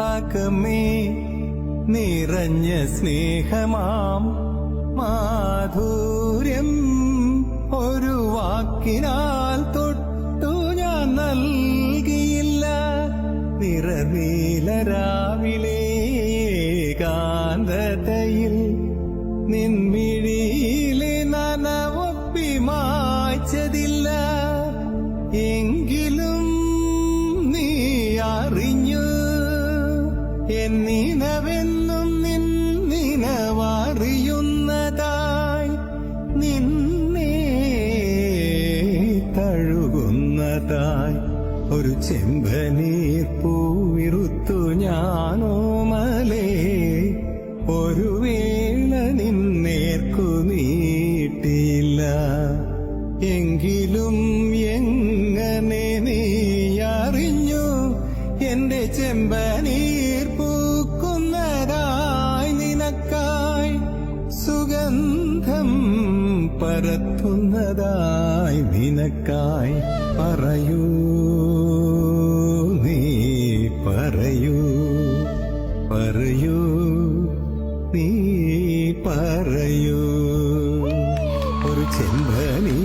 ആകമേ നിറഞ്ഞ സ്നേഹമാം. മാധുര്യം ഒരു വാക്കിനാൽ തൊട്ടു ഞാൻ നൽകിയില്ല. നിറനീല രാവിലെ കാന്തതയിൽ നിൻമിഴിയിലെ നനവൊപ്പി മായ്ച്ചതില്ല. എങ്കിലും നീ അറിഞ്ഞു എന്നിനവെന്നും നിന്നിനവറിയുന്നതായി നിന്നെ തഴുകുന്നതായി ഒരു ചെമ്പനീർ പൂവിറുത്തു ഞാനോ മലേ ഒരു വേള നിന്നേർക്കു നീട്ടില്ല. എങ്കിലും എങ്ങനെ നീ അറിഞ്ഞു? എന്റെ ചെമ്പനീർ പരത്തുന്നതായി നിനക്കായി പറയൂ. നീ പറയൂ. പറയൂ. നീ പറയൂ. ഒരു ചെമ്പനീർ